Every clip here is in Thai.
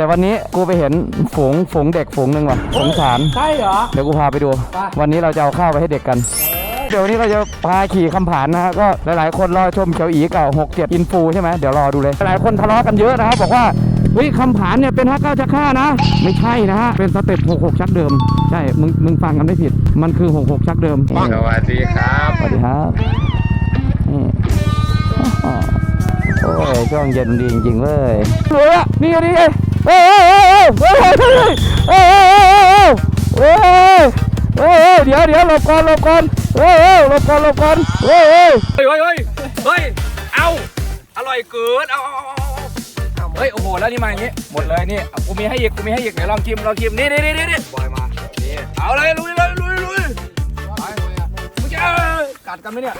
แต่วันนี้กูไปเห็นฝูงฝูงเด็กฝูงหนึ่งว่ะสงสาร ใช่เหรอ เดี๋ยวกูพาไปดู ไป วันนี้เราจะเอาข้าวไปให้เด็กกัน เดี๋ยววันนี้เราจะพาขี่คำผานนะฮะก็หลายๆ คนรอชมเขียวอีเก่า6 7อินฟูใช่ไหมเดี๋ยวรอดูเลย หลายคนทะเลาะกันเยอะนะครับบอกว่าเฮ้ยคำผานเนี่ยเป็นฮักเก้าชักฆ่านะ ไม่ใช่นะฮะเป็นสเต็ป66 ชักเดิม ใช่มึงมึงฟังกันไม่ผิด มันคือ 66 ชักเดิมสวัสดีครับ สวัสดีครับนี่โอ้ยช่วงเย็นดีจริงๆเว้ยรวยอะนี่ไงนี่ไง เดี๋ยวเดี๋ยวหลบก่อนหลบก่อนเฮ้ยหลบก่อนหลบก่อนเฮ้ยเฮ้ยเฮ้ยเฮ้ยเอาอร่อยเกินเอาเฮ้ยโอ้โหแล้วนี่มาอย่างนี้หมดเลยนี่กูมีให้อีกกูมีให้อีกเดี๋ยวลองชิมลองชิมนี่นี่นี่นี่บอยมาเอาเลยลุยเลยลุยลุยมึงจะกัดกันไหมเนี่ย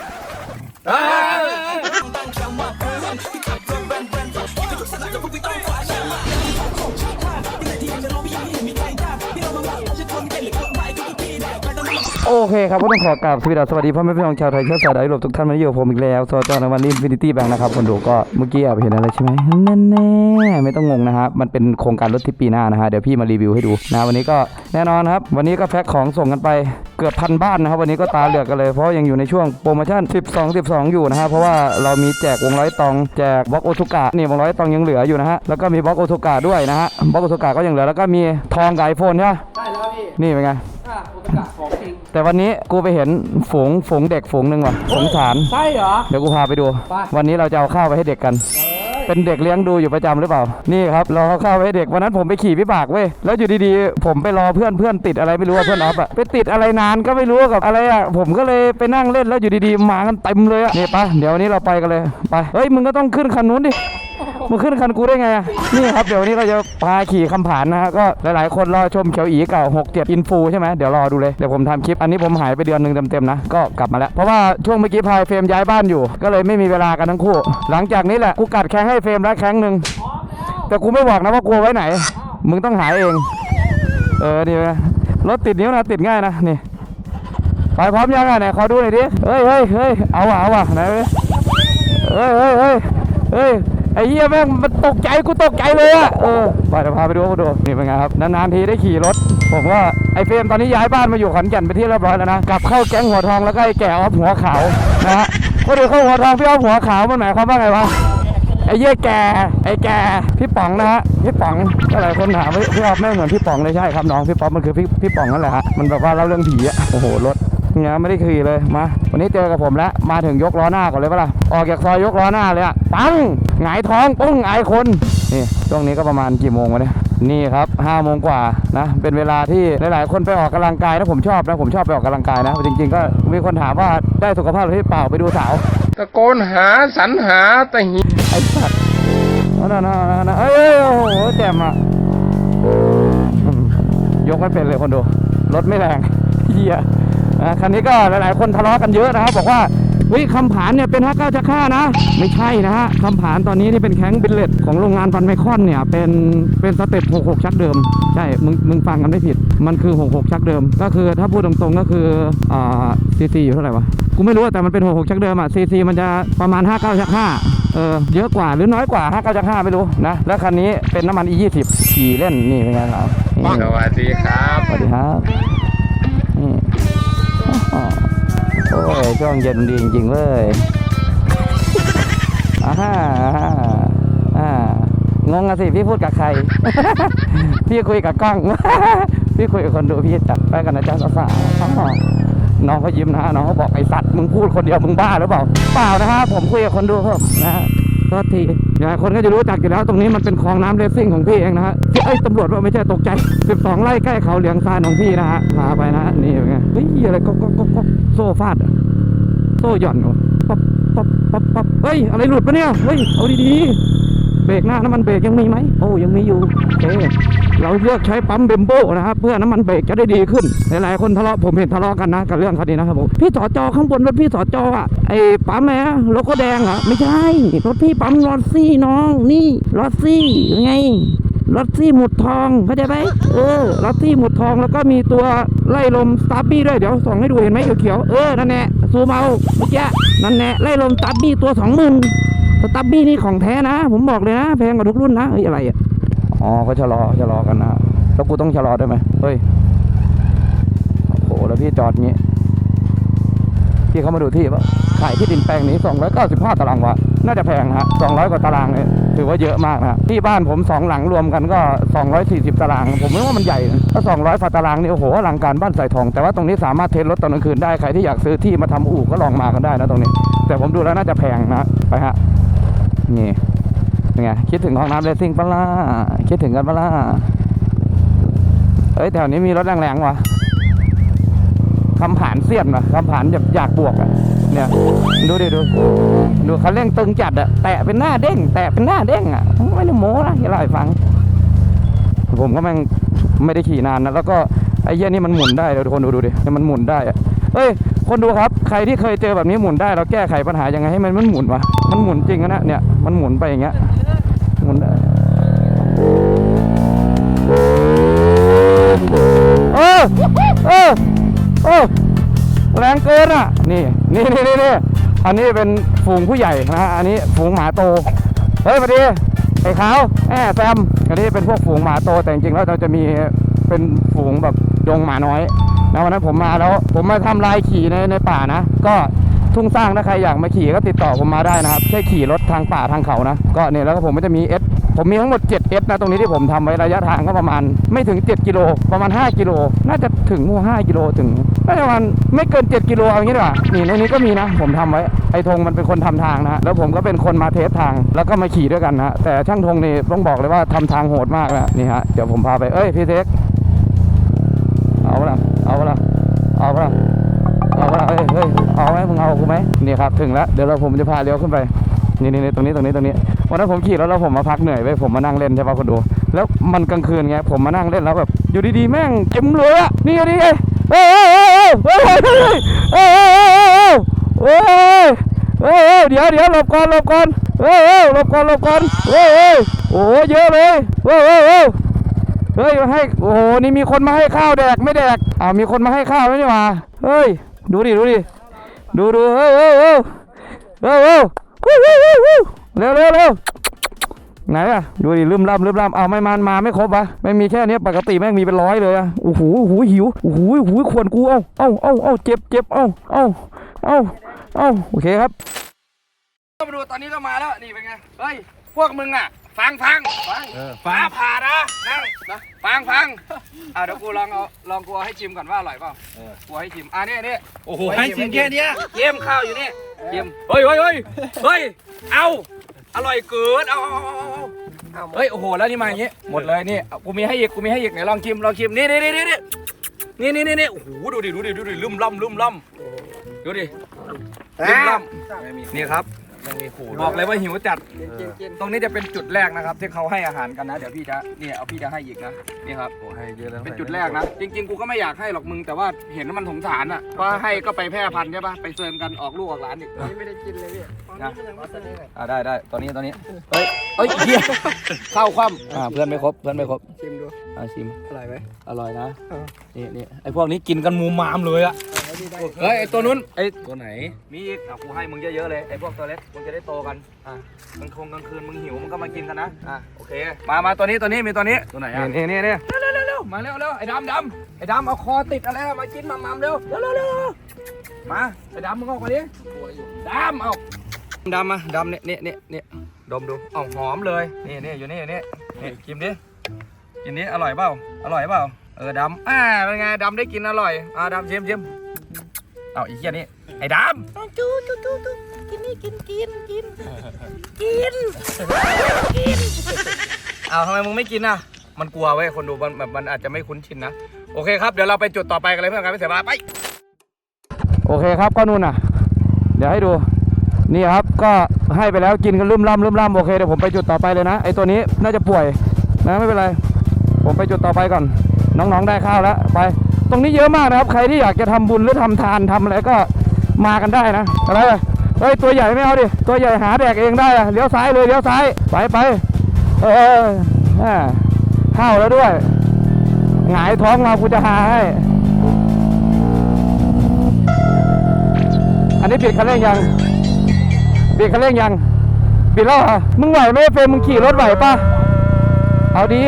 โอเคครับก็ต้องขอกราบสวัสดีสวัสดีพ่อแม่พี่น้องชาวไทยเชื้อสายไดโลบทุกท่านมาอยู่ผมอีกแล้วโซจอในวันนี้อินฟินิตี้แบงค์นะครับคนดูก็เมื่อกี้แอบเห็นอะไรใช่ไหมนั่นแน่ไม่ต้องงงนะครับมันเป็นโครงการรถที่ปีหน้านะฮะเดี๋ยวพี่มารีวิวให้ดูนะวันนี้ก็แน่นอนครับวันนี้ก็แพ็คของส่งกันไปเกือบพันบ้านนะครับวันนี้ก็ตาเหลือกกันเลยเพราะยังอยู่ในช่วงโปรโมชั่น 12 12 อยู่นะฮะเพราะว่าเรามีแจกวงร้อยตองแจกบล็อกโอทุกะนี่วงร้อยตองยังเหลืออยู่นะฮะแล้วก็มีบล็อกโอทุกะด้วยนะฮะบล็อกโอทุกะก็ยังเหลือแล้วก็มีทองกับไอโฟนใช่ไหมได้แล้วพี่นี่เป็นไงอะโอกาสของ แต่วันนี้กูไปเห็นฝูงฝูงเด็กฝูงหนึ่งว่ะสงสาร ใช่เหรอ เดี๋ยวกูพาไปดู ไป วันนี้เราจะเอาข้าวไปให้เด็กกัน เป็นเด็กเลี้ยงดูอยู่ประจำหรือเปล่า นี่ครับเราเอาข้าวไปให้เด็กวันนั้นผมไปขี่วิบากเว้ย แล้วอยู่ดีๆ ผมไปรอเพื่อนเพื่อนติดอะไรไม่รู้ว่าเพื่อนออฟอะไปติดอะไรนานก็ไม่รู้กับอะไรอะผมก็เลยไปนั่งเล่นแล้วอยู่ดีๆมากันเต็มเลยอะนี่ปะเดี๋ยววันนี้เราไปกันเลย ไป เฮ้ยมึงก็ต้องขึ้นคันนู้นดิ มึงขึ้นคันกูได้ไงอะนี่ครับเดี๋ยววันนี้เราจะพาขี่คำผานนะฮะก็หลายๆ คนรอชมเขียวอีเก่า6 7อินฟูใช่ไหมเดี๋ยวรอดูเลยเดี๋ยวผมทำคลิปอันนี้ผมหายไปเดือนหนึ่งเต็มๆนะก็กลับมาแล้วเพราะว่าช่วงเมื่อกี้พายเฟรมย้ายบ้านอยู่ ก็เลยไม่มีเวลากันทั้งคู่ หลังจากนี้แหละกูกัดแข้งให้เฟรมแล้วแข้งหนึ่งแต่กูไม่บอกนะว่ากลัวไว้ไหน มึงต้องหาเอง เออนี่นะรถติดนิ้วนะติดง่ายนะนี่ไปพร้อมยังอะไหนขอดูหน่อยดิเฮ้ยเฮ้ยเฮ้ยเอาว่ะเอาว่ะไหนเว้ยเฮ้ยเฮ้ยเฮ้ยเฮ้ย ไอ้เหี้ยแม่งมันตกใจกูตกใจเลยอะเออไปเดี๋ยวพาไปดูพาดูนี่เป็นไงครับนานๆทีได้ขี่รถ ผมว่าไอ้เฟรมตอนนี้ย้ายบ้านมาอยู่ขอนแก่นไปที่เรียบร้อยแล้วนะกลับเข้าแก๊งหัวทองแล้วก็ไอ้แก่ออฟหัวขาวนะฮะคนอื่นเข้าหัวทองพี่ออฟหัวขาวมันหมายความว่าไงวะไอ้เหี้ยแก่ไอ้แก่พี่ป๋องนะฮะพี่ป๋องก็หลายคนถามว่าพี่ออฟแม่งเหมือนพี่ป๋องเลยใช่ครับน้องพี่ป๋องมันคือพี่พี่ป๋องนั่นแหละฮะมันแบบว่าเล่าเรื่องผีอะโอ้โหรถ เนี่ยไม่ได้ขี่เลยมาวันนี้เจอกับผมแล้วมาถึงยกล้อหน้าก่อนเลยปะล่ะออกจากซอยยกล้อหน้าเลยอะปังหงายท้องปุ้งอายคนนี่ช่วงนี้ก็ประมาณกี่โมงวะเนี่ยนี่ครับห้าโมงกว่านะเป็นเวลาที่หลายๆ คนไปออกกำลังกายนะผมชอบนะผมชอบไปออกกำลังกายนะจริง ๆ ก็มีคนถามว่าได้สุขภาพหรือเปล่าไปดูสาวตะโกนหาสรรหาแต่หิไอ้สัตว์นั่นนั่นนั่นนั่นเอ้ยเอ้ยโอ้โหแจ่มอะอืมยกไม่เป็นเลยคนดูรถไม่แรงเฮียอะ คันนี้ก็หลายๆ คนทะเลาะกันเยอะนะครับ บอกว่าเฮ้ยคำผานเนี่ยเป็นฮักเก้าจะฆ่านะ ไม่ใช่นะฮะคำผานตอนนี้ที่เป็นแข้งบิลเลตของโรงงานฟันไมคอนเนี่ย เป็นเป็นสเต็ป66 ชักเดิม ใช่ มึงมึงฟังกันไม่ผิด มันคือ 66 ชักเดิม ก็คือถ้าพูดตรงๆก็คืออ่าซีซีอยู่เท่าไหร่วะ กูไม่รู้อะแต่มันเป็น 66 ชักเดิมอะซีซีมันจะประมาณ 59 ชัก5เออเยอะกว่าหรือน้อยกว่า59ชัก5ไม่รู้นะแล้วคันนี้เป็นน้ำมัน E20 ขี่เล่นนี่เป็นไงครับนี่สวัสดีครับสวัสดีครับนี่ โอ้ยช่วงเย็นดีจริงๆเว้ยอ่าฮ่าอ่าฮ่างงอะสิพี่พูดกับใคร พี่คุยกับกล้อง พี่คุยกับคนดูพี่จัดไปกันนะจ๊ะสาวน้องเขายิ้มนะน้องเขาบอกไอสัตว์มึงพูดคนเดียวมึงบ้าหรือเปล่าเปล่านะฮะผมคุยกับคนดูครับนะฮะโทษที หลายคนก็จะรู้จักอยู่แล้วตรงนี้มันเป็นคลองน้ำเลสซิ่งของพี่เองนะฮะเอ้ยตำรวจว่าไม่ใช่ตกใจ 12 ไร่ใกล้เขาเหลียงซานของพี่นะฮะพาไปนะนี่เป็นไงเฮ้ยอะไรก็ก็ก็ก็โซ่ฟาดอะโซ่หย่อนเหรอปั๊บปั๊บปั๊บปั๊บเฮ้ยอะไรหลุดปะเนี่ยเฮ้ยเอาดีๆ บรกหน้าน้ำมันเบรกยังมีไหมโอ้ยังมีอยู่โอเคเราเลือกใช้ปั๊มเบมโบนะครับเพื่อน้ำมันเบรกจะได้ดีขึ้นหลายๆคนทะเลาะผมเห็นทะเลาะกันนะกับเรื่องคันนี้นะครับผมพี่สอจอข้างบนรถพี่สอจออะไอ้ปั๊มแหมรถก็แดงเหรอไม่ใช่รถพี่ปั๊มรถซี่น้องนี่รถซี่ยังไงรถซี่หมุดทองเข้าใจไหมเออรถซี่หมุดทองแล้วก็มีตัวไล่ลมสตาร์บี้ด้วยเดี๋ยวส่องให้ดูเห็นไหมเขียวๆเออนั่นแหละซูมเอาเมื่อกี้นั่นแหละไล่ลมสตาร์บี้ตัวสองหมื่น สตับบี้นี่ของแท้นะ ผมบอกเลยนะ แพงกว่าทุกรุ่นนะเฮ้ยอะไรอะอ๋อเขาชะลอชะลอกันนะแล้วกูต้องชะลอได้ไหมเฮ้ยโอ้โหแล้วพี่จอดงี้พี่เขามาดูที่ว่าขายที่ดินแปลงนี้ 295 ตารางวาน่าจะแพงนะฮะ 200 กว่าตารางเนี่ยถือว่าเยอะมากนะที่บ้านผมสองหลังรวมกันก็ 240 ตาราง ผมไม่ว่ามันใหญ่นะถ้า 200ฝาตารางนี่โอ้โหอลังการบ้านใส่ทอง แต่ว่าตรงนี้สามารถเทรนรถตอนกลางคืนได้ ใครที่อยากซื้อที่มาทำอู่ก็ลองมากันได้นะตรงนี้ แต่ผมดูแล้วน่าจะแพงนะ ไปฮะ นี่เป็นไงคิดถึงห้องน้ำเลสซิ่งปะล่ะคิดถึงกันปะล่ะเอ้ยแถวนี้มีรถแรงๆวะคำผ่านเสี้ยนวะคำผ่านแบบอยากบวกอะเนี่ยดูดิดูดูคันเร่งตึงจัดอะแตะเป็นหน้าเด้ง แตะเป็นหน้าเด้งอะไม่ได้โม้นะอย่าเล่าให้ฟัง ผมก็แม่งไม่ได้ขี่นานนะแล้วก็ไอ้เหี้ยนี่มันหมุนได้เดี๋ยวทุกคนดูดูดิมันหมุนได้อะเอ้ย คนดูครับ ใครที่เคยเจอแบบนี้หมุนได้เราแก้ไขปัญหายังไงให้มันมันหมุนวะมันหมุนจริงนะเนี่ยมันหมุนไปอย่างเงี้ยหมุนได้เออเออเออแรงเกินอะนี่นี่นี่นี่นอันนี้เป็นฝูงผู้ใหญ่นะฮะอันนี้ฝูงหมาโตเฮ้ยพอดีไอ้ขาวแอบแซมอันนี้เป็นพวกฝูงหมาโตแต่จริงๆแล้วเราจะมีเป็นฝูงแบบดงหมาน้อย นะวันนั้นผมมาแล้วผมมาทำลายขี่ในในป่านะ ก็ทุ่งสร้างถ้าใครอยากมาขี่ก็ติดต่อผมมาได้นะครับใช่ขี่รถทางป่าทางเขานะ ก็เนี่ยแล้วก็ผมก็จะมีเอสผมมีทั้งหมด7 S นะตรงนี้ที่ผมทำไว้ระยะทางก็ประมาณไม่ถึง 7 กิโลประมาณ 5 กิโล น่าจะถึง5กิโลถึงน่าจะประมาณไม่เกิน 7 กิโลเอางี้ดีกว่านี่ในนี้ก็มีนะ ผมทำไว้ไอ้ธงมันเป็นคนทำทางนะ แล้วผมก็เป็นคนมาเทสทาง แล้วก็มาขี่ด้วยกันนะแต่ช่างธงนี่ต้องบอกเลยว่าทำทางโหดมากนะนี่ฮะเดี๋ยวผมพาไปเอ้ยพี่เทคเอาละ เอาเปล่าเอาเปล่าเอาเปล่าเฮ้ยเฮ้ยเอาไหมมึงเอากูไหมนี่ครับถึงแล้วเดี๋ยวเราผมจะพาเลี้ยวขึ้นไปนี่นี่ตรงนี้ตรงนี้ตรงนี้วันนั้นผมขี่แล้วเราผมมาพักเหนื่อยไปผมมานั่งเล่นใช่ป่ะคนดู แล้วมันกลางคืนไงผมมานั่งเล่นแล้วแบบอยู่ดีๆแม่งจิ้มเลยอะนี่ดีเอ้ยเอ้ยเอ้ยเอ้ยเอ้ยเอ้ยเอ้ยเดี๋ยวเดี๋ยวหลบก่อนหลบก่อนเอ้ยเอ้ยหลบก่อนหลบก่อนเอ้ยเอ้ยโอ้เยอะเลยเอ้ยเอ้ย เอ้ยเฮ้ยให้โอ้โหนี่มีคนมาให้ข้าวแดกไม่แดกอ้าวมีคนมาให้ข้าวไหมนี่หว่าเฮ้ยดูดิดูดิดูดูเอ้ยเอ้ยเอ้ยเอ้ยเอ้ยวู้วู้วู้วู้เร็วเร็วเร็วไหนอะดูดิลืมล่ำลืมล่ำเอาไม่มันมาไม่ครบวะไม่มีแค่เนี้ยปกติแม่งมีเป็นร้อยเลยอะโอ้โหโอ้โหหิวโอ้โหโอ้โหขวนกูเอ้าเอ้าเอ้าเอ้าเจ็บเจ็บเอ้าเอ้าเอ้าเอ้าโอเคครับมาดูตอนนี้ก็มาแล้วนี่เป็นไงเฮ้ย พวกมึงอะ ฟังฟังฟังฟ้าผ่านะนั่งนะฟังฟังอะเดี๋ยวกูลองเอาลองกูเอาให้ชิมก่อนว่าอร่อยเปล่ากูให้ชิมอะนี่นี่โอ้โหให้ชิมแค่เนี้ยเยี่ยมข้าวอยู่นี่เยี่ยมเฮ้ยเฮ้ยเฮ้ยเฮ้ยเอาอร่อยเกินเอาเอาเอาเอาเอาเฮ้ยโอ้โหแล้วนี่มาอย่างงี้หมดเลยนี่เอากูมีให้อีกกูมีให้อีกไหนลองชิมลองชิมนี่นี่นี่นี่นี่นี่นี่นี่นี่โอ้โหดูดิดูดิดูดิลุ่มล่ำลุ่มล่ำดูดิลุ่มล่ำนี่ครับ บอกเลยว่าหิวจัด ตรงนี้จะเป็นจุดแรกนะครับ ที่เขาให้อาหารกันนะ เดี๋ยวพี่จะเนี่ยเอาพี่จะให้อีกนะนี่ครับให้เยอะแล้วเป็นจุดแรกนะ จริง ๆ กูก็ไม่อยากให้หรอกมึงแต่ว่าเห็นว่ามันสงสารอะว่าให้ก็ไปแพร่พันธุ์ใช่ปะไปเซิร์นกันออกลูกออกหลานอีกไม่ได้กินเลยพี่นะอ่าได้ได้ตอนนี้ตอนนี้เฮ้ยเฮ้ยเฮียข้าวคว่ำอ่าเพื่อนไม่ครบเพื่อนไม่ครบชิมดูอ่าชิมอร่อยไหมอร่อยนะเออนี่นี่ไอพวกนี้กินกันมูมามเลยอะ เฮ้ยไอตัวนู้นไอตัวไหน มีอีกอะกูให้มึงเยอะๆเลยไอ้พวกตัวเล็กมึงจะได้โตกันอะมันคงกลางคืนมึงหิวมึงก็มากินกันนะอะโอเคมามาตัวนี้ตัวนี้มีตัวนี้ตัวไหนอะนี่นี่นี่เร็วเร็วเร็วมาเร็วเร็วไอ้ดำดำไอ้ดำเอาคอติดอะไรล่ะมากินมัมมัมเร็วเร็วเร็วเร็วมาไอ้ดำมึงออกมาดิดำเอาดำมาดำเนี่ยเนี่ยเนี่ยเนี่ยดมดูเอาหอมเลยนี่นี่อยู่นี่อยู่นี่นี่กินดิกินดิอร่อยเปล่าอร่อยเปล่าเออดำอ่าเป็นไงดำได้กินอร่อยอ่าดำชิมชิม เอาอีกเหี้ยนี่ไอ้ดำจูจูจูจูกินนี่กินกินกินกินอ้าวทำไมมึงไม่กินอะ มันกลัวเว้ยคนดูมันแบบมันอาจจะไม่คุ้นชินนะโอเคครับเดี๋ยวเราไปจุดต่อไปกันเลยเพื่อนกันไม่เสียเวลาไป โอเคครับก็นู่นน่ะ เดี๋ยวให้ดู นี่ครับก็ให้ไปแล้วกินกันลืมล่ำลืมล่ำโอเคเดี๋ยวผมไปจุดต่อไปเลยนะไอตัวนี้น่าจะป่วยนะไม่เป็นไร ผมไปจุดต่อไปก่อน น้องๆได้ข้าวแล้วไป ตรงนี้เยอะมากนะครับ ใครที่อยากจะทำบุญหรือทำทานทำอะไรก็มากันได้นะอะไรเฮ้ยตัวใหญ่ไม่เอาดิตัวใหญ่หาแดกเองได้อะเลี้ยวซ้ายเลยเลี้ยวซ้ายไปไปเอออ่าข้าแล้วด้วยหงายท้องมากูจะหาให้อันนี้ปิดคันเร่งยังปิดคันเร่งยังปิดแล้วเหรอมึงไหวไหมเฟรมมึงขี่รถไหวปะเอาดี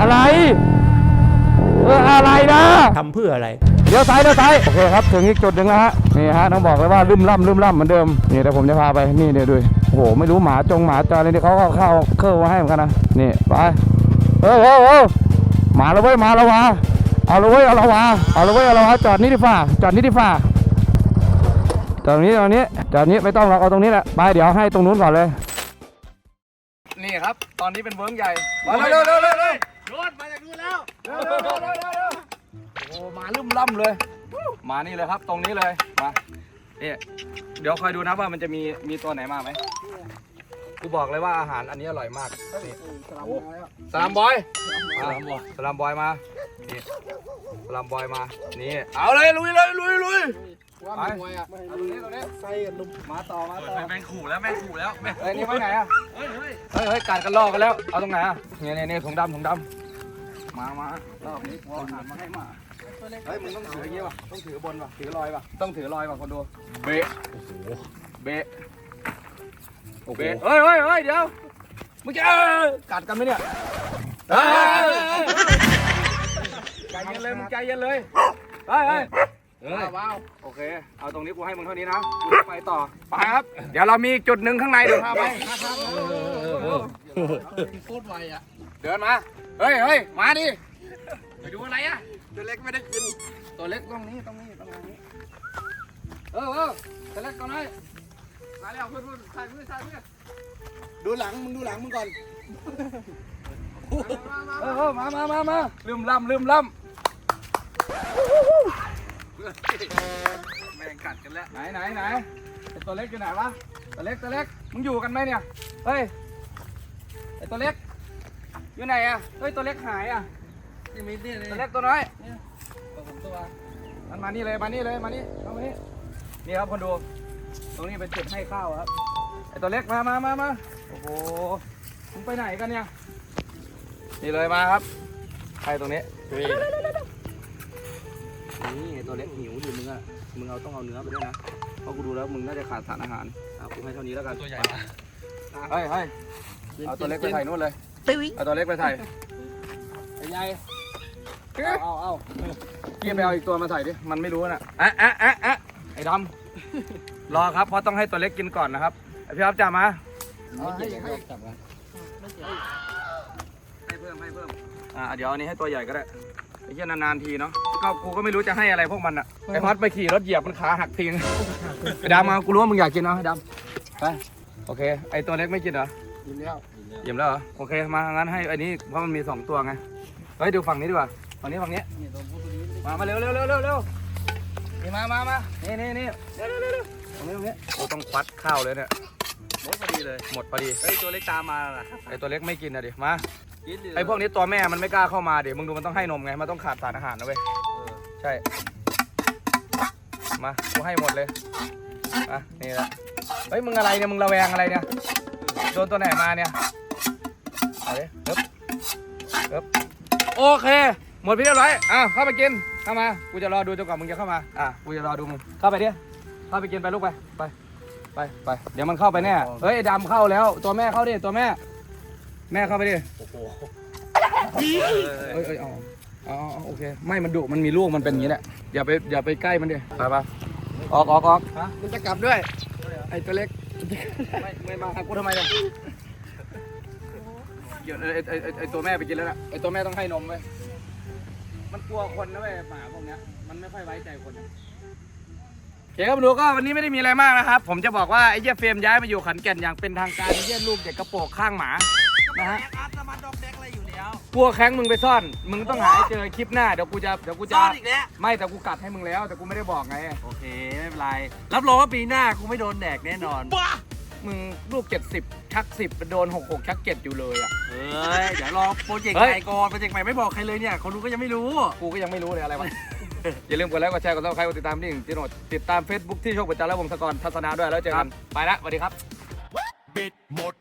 อะไร อออะไรนะทำเพื่ออะไรเดี๋ยวซ้ายเดี๋ยวซ้ายโอเคครับถึงอีกจุดหนึ่งแล้วฮะนี่ฮะต้องบอกเลยว่าลืมล่ำลืมล่ำเหมือนเดิมนี่เดี๋ยวผมจะพาไปนี่เดี๋ยวดูโอ้โหไม่รู้หมาจงหมาจรอะไรนี่เขาก็เข้าเข้ามาให้เหมือนกันนะนี่ไปเออเออเออมาแล้วเว้ยมาแล้ววะเอาและเว้ยเอาและวะเอาและเว้ยเอาและวะจอดนี่ดิฟ้าจอดนี่ดิฟ้าจอดตรงนี้ตรงนี้จอดนี้ไม่ต้องหรอกเอาตรงนี้แหละไปเดี๋ยวให้ตรงนู้นก่อนเลย นี่ครับ ตอนนี้เป็นเวิร์กใหญ่มาเร็วเร็วเร็วเร็วโดนมาจากนู้นแล้ว เร็วเร็วเร็วเร็วเร็วโอ้มาลุ่มล่ำเลย มานี่เลยครับ ตรงนี้เลย มานี่เดี๋ยวคอยดูนะว่ามันจะมีมีตัวไหนมาไหมกูบอกเลยว่าอาหารอันนี้อร่อยมากนี่สลามบอยสลามบอยสลามบอยมานี่สลามบอยมา นี่ เอาเลยลุยเลยลุยลุยว่าไปมีมวยอะเอาตรงนี้ตรงนี้ใส่กันลุมมาต่อมาต่อแม่งขู่แล้วแม่งขู่แล้วแม่งเฮ้ยนี่ไปไหนอะเฮ้ยเฮ้ยเฮ้ยกัดกันลอกกันแล้ว เอาตรงไหนอะเนี่ยเนี่ยเนี่ยถุงดำถุงดำ มามารอบนี้กูเอาอาหารมาให้มา เฮ้ยมึงต้องถืออย่างงี้ป่ะ ต้องถือบนป่ะ ถือลอยป่ะ ต้องถือลอยป่ะคนดู เบะเบะเบะเฮ้ยเฮ้ยเฮ้ยเดี๋ยวมึงจะเอ้ยกัดกันไหมเนี่ยเฮ้ยใจเย็นเลยมึงใจเย็นเลยเฮ้ยเฮ้ยเฮ้ยว้าวโอเค เอาตรงนี้กูให้มึงเท่านี้นะกูจะไปต่อ ไปครับ เดี๋ยวเรามีจุดหนึ่งข้างในเดี๋ยวพาไปโคตรไวอะ เดินมา เฮ้ยเฮ้ยมาดิไปดูอะไรอะ ตัวเล็กไม่ได้กิน ตัวเล็กตรงนี้ตรงนี้ตรงนี้ เออเออตัวเล็กตรงนี้มาแล้วเพื่อนเพื่อนใส่เพื่อนใส่เพื่อนดูหลังมึงดูหลังมึงก่อน เออเออมามามามาลืมล่ำลืมล่ำแม่งกัดกันแล้ว ไหนไหนไหนไอตัวเล็กอยู่ไหนวะ ตัวเล็กตัวเล็ก มึงอยู่กันไหมเนี่ย เฮ้ย ไอตัวเล็ก อยู่ไหนอะเฮ้ยตัวเล็กหายอะนี่มีนี่เลยตัวเล็กตัวน้อยผมตัวมันมานี่เลยมานี่เลยมานี่เข้ามานี่นี่ครับคนดู ตรงนี้เป็นจุดให้ข้าวครับไอตัวเล็กมามามามาโอ้โหมึงไปไหนกันเนี่ยนี่เลยมาครับใครตรงนี้นี่ไอ้ตัวเล็กหิวอยู่มึงอะมึงเอาต้องเอาเนื้อไปด้วยนะเพราะกูดูแล้วมึงน่าจะขาดสารอาหารเอากูให้เท่านี้แล้วกันตัวใหญ่มากเฮ้ยเฮ้ยเอาตัวเล็กไปใส่นู่นเลย ตึ้ยเอาตัวเล็กไปใส่ไอ้ใหญ่เอาเอาเอาเกี่ยไปเอาอีกตัวมาใส่ดิ มันไม่รู้น่ะอะอะอะอะไอ้ดำรอครับ เพราะต้องให้ตัวเล็กกินก่อนนะครับไอ้พี่ครับจ่ามาให้ให้จับกันให้เพิ่มให้เพิ่ม อ่าเดี๋ยวอันนี้ให้ตัวใหญ่ก็ได้ไอ้เหี้ยนานๆทีเนาะก็กูก็ไม่รู้จะให้อะไรพวกมันอะไอ้พัดไปขี่รถเหยียบมันขาหักทิ้งไอ้ดำมา กูรู้ว่ามึงอยากกินเนาะไอ้ดำไป โอเค ไอ้ตัวเล็กไม่กินเหรอ ยิ้มแล้วเยี่ยมแล้วเหรอโอเคมางั้นให้อันนี้เพราะมันมีสองตัวไงเฮ้ยดูฝั่งนี้ดีกว่าฝั่งนี้ฝั่งนี้นี่ตัวผู้ตัวนี้มามาเร็วเร็วเร็วเร็วเร็วนี่มามามานี่นี่นี่เร็วเร็วเร็วเร็วตรงนี้ตรงนี้โอ้ต้องควัดข้าวเลยเนี่ยหมดพอดีเลยหมดพอดีเฮ้ยตัวเล็กตามมาล่ะไอ้ตัวเล็กไม่กินอะดิมากินดิไอ้พวกนี้ตัวแม่มันไม่กล้าเข้ามาเดี๋ยวมึงดูมันต้องให้นมไงมันต้องขาดสารอาหารนะเว้ยใช่มากูให้หมดเลยอะนี่แหละเฮ้ยมึงอะไรเนี่ยมึงระแวงอะไรเนี่ย โดนตัวไหนมาเนี่ยเอาดิเอิบเอิบโอเค หมดไปเรียบร้อยอะเข้าไปกิน เข้ามา กูจะรอดูจนกว่ามึงจะเข้ามา อะ กูจะรอดูมึง เข้าไปดิเข้าไปกินไปลูกไป ไป ไป ไป เดี๋ยวมันเข้าไปแน่ เฮ้ยไอ้ดำเข้าแล้ว ตัวแม่เข้าดิ ตัวแม่ แม่เข้าไปดิเอ้ยเอ้ยเอาเอาเอาเอาโอเค ไม่ มันดุ มันมีลูก มันเป็นอย่างนี้แหละ อย่าไป อย่าไปใกล้มันดิไปปะออกออกออกฮะมันจะกลับด้วย ไอ้ตัวเล็ก ไม่ไม่มาหากูทำไมเนี่ยเดี๋ยวไอ้ไอ้ไอ้ไอตัวแม่ไปกินแล้วนะไอ้ตัวแม่ต้องให้นมเว้ยมันกลัวคนนะเว้ยหมาพวกเนี้ยมันไม่ค่อยไว้ใจคนนะโอเคครับดูก็วันนี้ไม่ได้มีอะไรมากนะครับ ผมจะบอกว่าไอ้เหี้ยเฟรมย้ายมาอยู่ขอนแก่นอย่างเป็นทางการเยี่ยลูกเด็กกระโปรงข้างหมานะฮะ กลัวแข้งมึงไปซ่อน มึงต้องหาให้เจอคลิปหน้าเดี๋ยวกูจะเดี๋ยวกูจะซ่อนอีกแล้วไม่แต่กูกัดให้มึงแล้ว แต่กูไม่ได้บอกไง โอเคไม่เป็นไรรับรองว่าปีหน้ากูไม่โดนแดกแน่นอน มึงลูก 70 ชัก 10โดน 66 ชัก 7 อยู่เลยอะ เฮ้ย เดี๋ยวรอโปรเจกต์เฮ้ยใหม่ก่อนโปรเจกต์ใหม่ไม่บอกใครเลยเนี่ยคนรู้ก็ยังไม่รู้ กูก็ยังไม่รู้เลยอะไรวะ อย่าลืมกดไลค์กดแชร์กดซับสไครต์กดติดตามที่หนึ่งที่โนดติดตาม Facebook ที่โชคประจันและวงศกรทัศนาด้วยแล้วเจอกันไปละสวัสดีครับ บิดหมด